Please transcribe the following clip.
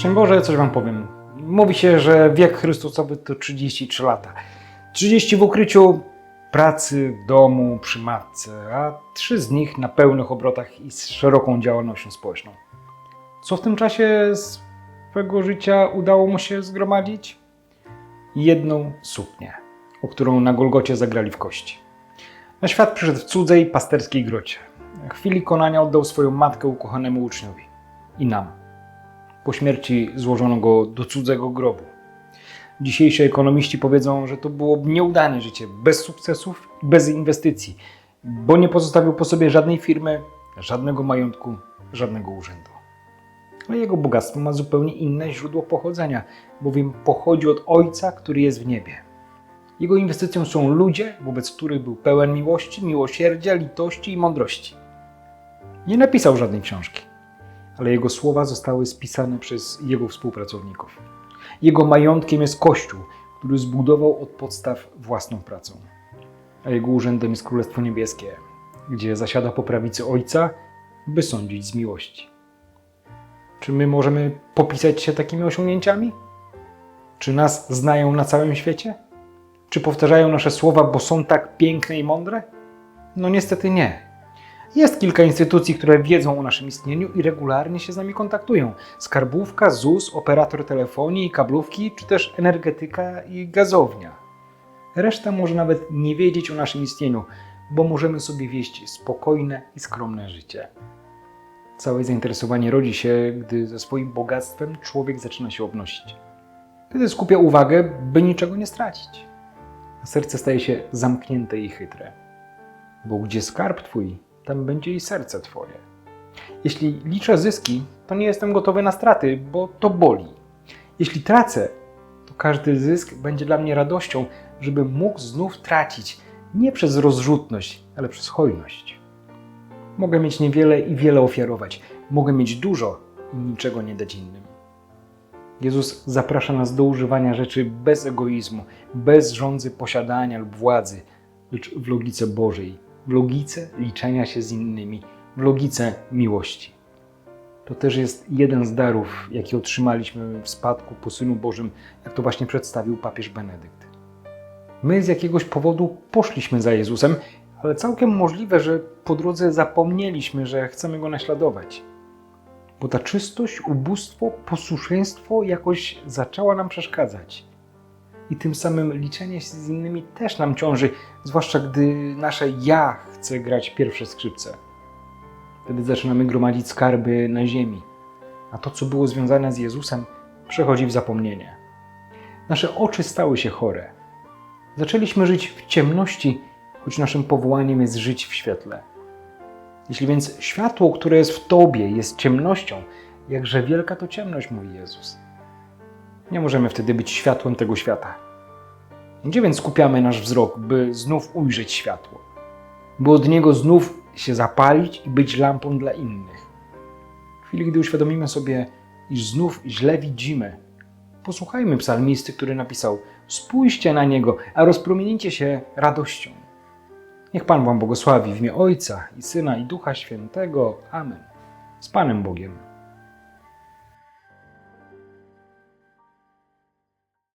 Szczęść Boże, coś Wam powiem. Mówi się, że wiek Chrystusowy to 33 lata. 30 w ukryciu, pracy, w domu, przy matce, a 3 z nich na pełnych obrotach i z szeroką działalnością społeczną. Co w tym czasie swego życia udało mu się zgromadzić? Jedną suknię, o którą na Golgocie zagrali w kości. Na świat przyszedł w cudzej pasterskiej grocie. W chwili konania oddał swoją matkę ukochanemu uczniowi i nam. Po śmierci złożono go do cudzego grobu. Dzisiejsi ekonomiści powiedzą, że to było nieudane życie, bez sukcesów bez inwestycji, bo nie pozostawił po sobie żadnej firmy, żadnego majątku, żadnego urzędu. Ale jego bogactwo ma zupełnie inne źródło pochodzenia, bowiem pochodzi od Ojca, który jest w niebie. Jego inwestycją są ludzie, wobec których był pełen miłości, miłosierdzia, litości i mądrości. Nie napisał żadnej książki, ale jego słowa zostały spisane przez jego współpracowników. Jego majątkiem jest Kościół, który zbudował od podstaw własną pracą. A jego urzędem jest Królestwo Niebieskie, gdzie zasiada po prawicy Ojca, by sądzić z miłości. Czy my możemy popisać się takimi osiągnięciami? Czy nas znają na całym świecie? Czy powtarzają nasze słowa, bo są tak piękne i mądre? No niestety nie. Jest kilka instytucji, które wiedzą o naszym istnieniu i regularnie się z nami kontaktują. Skarbówka, ZUS, operator telefonii, kablówki, czy też energetyka i gazownia. Reszta może nawet nie wiedzieć o naszym istnieniu, bo możemy sobie wieść spokojne i skromne życie. Całe zainteresowanie rodzi się, gdy ze swoim bogactwem człowiek zaczyna się obnosić. Wtedy skupia uwagę, by niczego nie stracić. A serce staje się zamknięte i chytre. Bo gdzie skarb twój, tam będzie i serce twoje. Jeśli liczę zyski, to nie jestem gotowy na straty, bo to boli. Jeśli tracę, to każdy zysk będzie dla mnie radością, żebym mógł znów tracić nie przez rozrzutność, ale przez hojność. Mogę mieć niewiele i wiele ofiarować. Mogę mieć dużo i niczego nie dać innym. Jezus zaprasza nas do używania rzeczy bez egoizmu, bez żądzy posiadania lub władzy, lecz w logice Bożej, w logice liczenia się z innymi, w logice miłości. To też jest jeden z darów, jaki otrzymaliśmy w spadku po Synu Bożym, jak to właśnie przedstawił papież Benedykt. My z jakiegoś powodu poszliśmy za Jezusem, ale całkiem możliwe, że po drodze zapomnieliśmy, że chcemy Go naśladować. Bo ta czystość, ubóstwo, posłuszeństwo jakoś zaczęła nam przeszkadzać. I tym samym liczenie się z innymi też nam ciąży, zwłaszcza gdy nasze ja chce grać pierwsze skrzypce. Wtedy zaczynamy gromadzić skarby na ziemi, a to, co było związane z Jezusem, przechodzi w zapomnienie. Nasze oczy stały się chore. Zaczęliśmy żyć w ciemności, choć naszym powołaniem jest żyć w świetle. Jeśli więc światło, które jest w Tobie, jest ciemnością, jakże wielka to ciemność, mówi Jezus. Nie możemy wtedy być światłem tego świata. Gdzie więc skupiamy nasz wzrok, by znów ujrzeć światło? By od niego znów się zapalić i być lampą dla innych. W chwili, gdy uświadomimy sobie, iż znów źle widzimy, posłuchajmy psalmisty, który napisał: Spójrzcie na niego, a rozpromienicie się radością. Niech Pan Wam błogosławi w imię Ojca i Syna i Ducha Świętego. Amen. Z Panem Bogiem.